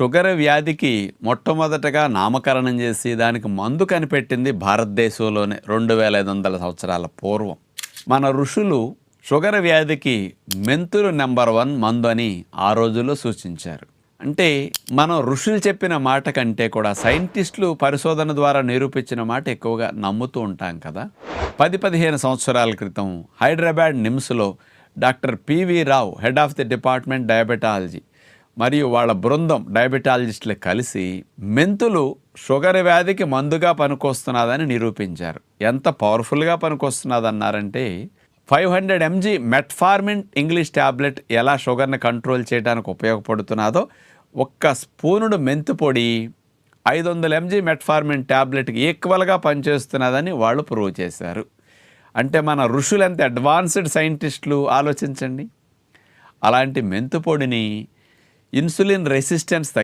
Sugar వ్యాధికి మొట్టమొదటగా నామకరణం చేసి దానికి మందు కనిపెట్టింది భారతదేశంలోనే రెండు వేల ఐదు వందల సంవత్సరాల పూర్వం. మన ఋషులు షుగర్ వ్యాధికి మెంతులు నెంబర్ వన్ మందు అని ఆ రోజుల్లో సూచించారు. అంటే మనం ఋషులు చెప్పిన మాట కంటే కూడా సైంటిస్టులు పరిశోధన ద్వారా నిరూపించిన మాట ఎక్కువగా నమ్ముతూ ఉంటాం కదా. పది పదిహేను సంవత్సరాల క్రితం Hyderabad నిమ్స్లో doctor PV Rao head of the department diabetology మరియు వాళ్ళ బృందం డయాబెటాలజిస్టులు కలిసి మెంతులు షుగర్ వ్యాధికి మందుగా పనికొస్తున్నదని నిరూపించారు. ఎంత పవర్ఫుల్గా పనికొస్తున్నదన్నారంటే five hundred mg metformin English tablet ఎలా షుగర్ని కంట్రోల్ చేయడానికి ఉపయోగపడుతున్నదో ఒక్క స్పూనుడు మెంతు పొడి ఐదు వందల ఎంజీ మెట్ఫార్మిన్ ట్యాబ్లెట్కి ఈక్వల్గా పనిచేస్తున్నదని వాళ్ళు ప్రూవ్ చేశారు. అంటే మన ఋషులు ఎంత అడ్వాన్స్డ్ సైంటిస్టులు? ఆలోచించండి. అలాంటి మెంతు పొడిని ఇన్సులిన్ రెసిస్టెన్స్